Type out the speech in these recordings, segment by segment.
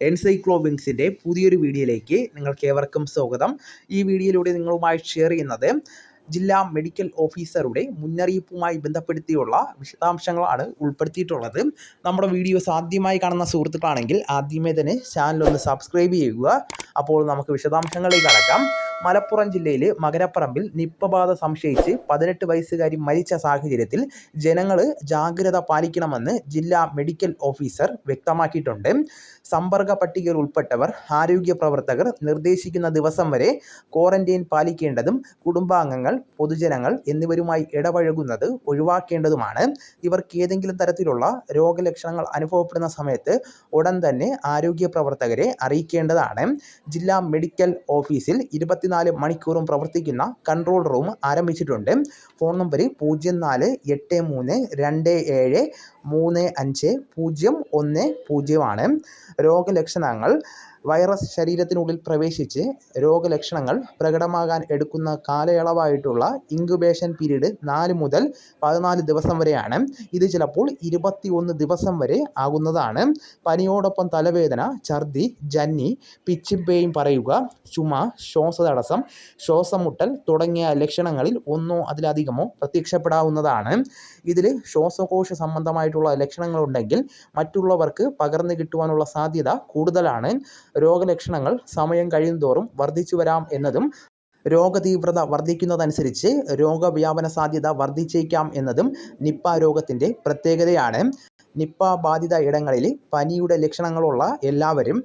എൻസൈക്ലോബിങ്സിന്റെ പുതിയൊരു വീഡിയോയിലേക്ക് നിങ്ങൾക്ക് ഏവർക്കും സ്വാഗതം. ഈ വീഡിയോയിലൂടെ നിങ്ങളുമായി ഷെയർ ചെയ്യുന്നത് ജില്ലാ മെഡിക്കൽ ഓഫീസറുടെ മുന്നറിയിപ്പുമായി ബന്ധപ്പെടുത്തിയുള്ള വിശദാംശങ്ങളാണ് ഉൾപ്പെടുത്തിയിട്ടുള്ളത്. നമ്മുടെ വീഡിയോസ് ആദ്യമായി കാണുന്ന സുഹൃത്തുക്കളാണെങ്കിൽ ആദ്യമേ തന്നെ ചാനൽ ഒന്ന് സബ്സ്ക്രൈബ് ചെയ്യുക. അപ്പോൾ നമുക്ക് വിശദാംശങ്ങളിലേക്ക് കടക്കാം. മലപ്പുറം ജില്ലയിൽ മകരപ്പറമ്പിൽ നിപ്പ ബാധ സംശയിച്ച് പതിനെട്ട് വയസ്സുകാരി മരിച്ച സാഹചര്യത്തിൽ ജനങ്ങൾ ജാഗ്രത പാലിക്കണമെന്ന് ജില്ലാ മെഡിക്കൽ ഓഫീസർ വ്യക്തമാക്കിയിട്ടുണ്ട്. സമ്പർക്ക പട്ടികയിൽ ഉൾപ്പെട്ടവർ ആരോഗ്യ പ്രവർത്തകർ നിർദ്ദേശിക്കുന്ന ദിവസം വരെ ക്വാറന്റൈൻ പാലിക്കേണ്ടതും കുടുംബാംഗങ്ങൾ പൊതുജനങ്ങൾ എന്നിവരുമായി ഇടപഴകുന്നത് ഒഴിവാക്കേണ്ടതുമാണ്. ഇവർക്ക് ഏതെങ്കിലും തരത്തിലുള്ള രോഗലക്ഷണങ്ങൾ അനുഭവപ്പെടുന്ന സമയത്ത് ഉടൻ തന്നെ ആരോഗ്യ പ്രവർത്തകരെ അറിയിക്കേണ്ടതാണ്. ജില്ലാ മെഡിക്കൽ ഓഫീസിൽ ഇരുപത്തിനാല് മണിക്കൂറും പ്രവർത്തിക്കുന്ന കൺട്രോൾ റൂം ആരംഭിച്ചിട്ടുണ്ട്. ഫോൺ നമ്പർ പൂജ്യം നാല് എട്ട് മൂന്ന് രണ്ട് ഏഴ് മൂന്ന് അഞ്ച് പൂജ്യം ഒന്ന് പൂജ്യമാണ്. രോഗലക്ഷണങ്ങൾ വൈറസ് ശരീരത്തിനുള്ളിൽ പ്രവേശിച്ച് രോഗലക്ഷണങ്ങൾ പ്രകടമാകാൻ എടുക്കുന്ന കാലയളവായിട്ടുള്ള ഇൻക്യുബേഷൻ പീരീഡ് നാല് മുതൽ പതിനാല് ദിവസം വരെയാണ്. ഇത് ചിലപ്പോൾ ഇരുപത്തി ഒന്ന് ദിവസം വരെ ആകുന്നതാണ്. പനിയോടൊപ്പം തലവേദന ഛർദി ജന്നി പിച്ചിപ്പേയും പറയുക ചുമ ശ്വാസതടസ്സം ശ്വാസമുട്ടൽ തുടങ്ങിയ ലക്ഷണങ്ങളിൽ ഒന്നോ അതിലധികമോ പ്രത്യക്ഷപ്പെടാവുന്നതാണ്. ഇതിൽ ശ്വാസകോശ സംബന്ധമായിട്ടുള്ള ലക്ഷണങ്ങളുണ്ടെങ്കിൽ മറ്റുള്ളവർക്ക് പകർന്നു കിട്ടുവാനുള്ള സാധ്യത കൂടുതലാണ്. രോഗലക്ഷണങ്ങൾ സമയം കഴിയുന്തോറും വർദ്ധിച്ചു വരാം എന്നതും രോഗതീവ്രത വർദ്ധിക്കുന്നതനുസരിച്ച് രോഗവ്യാപന സാധ്യത വർദ്ധിച്ചേക്കാം എന്നതും നിപ്പ രോഗത്തിന്റെ പ്രത്യേകതയാണ്. നിപ്പ ബാധിത ഇടങ്ങളിൽ പനിയുടെ ലക്ഷണങ്ങളുള്ള എല്ലാവരും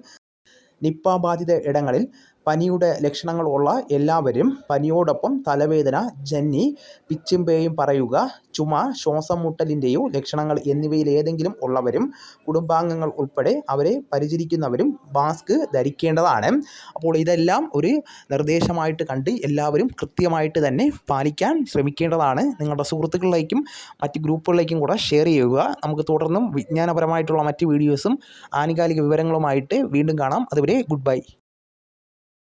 നിപ്പ ബാധിത ഇടങ്ങളിൽ പനിയുടെ ലക്ഷണങ്ങളുള്ള എല്ലാവരും പനിയോടൊപ്പം തലവേദന ജന്നി പിച്ചും പേയും പറയുക ചുമ ശ്വാസം മുട്ടലിന്റെയോ ലക്ഷണങ്ങൾ എന്നിവയിൽ ഏതെങ്കിലും ഉള്ളവരും കുടുംബാംഗങ്ങൾ ഉൾപ്പെടെ അവരെ പരിചരിക്കുന്നവരും മാസ്ക് ധരിക്കേണ്ടതാണ്. അപ്പോൾ ഇതെല്ലാം ഒരു നിർദ്ദേശമായിട്ട് കണ്ട് എല്ലാവരും കൃത്യമായിട്ട് തന്നെ പാലിക്കാൻ ശ്രമിക്കേണ്ടതാണ്. നിങ്ങളുടെ സുഹൃത്തുക്കളിലേക്കും മറ്റ് ഗ്രൂപ്പുകളിലേക്കും കൂടെ ഷെയർ ചെയ്യുക. നമുക്ക് തുടർന്നും വിജ്ഞാനപരമായിട്ടുള്ള മറ്റ് വീഡിയോസും ആനുകാലിക വിവരങ്ങളുമായിട്ട് വീണ്ടും കാണാം. അതുവരെ ഗുഡ് ബൈ.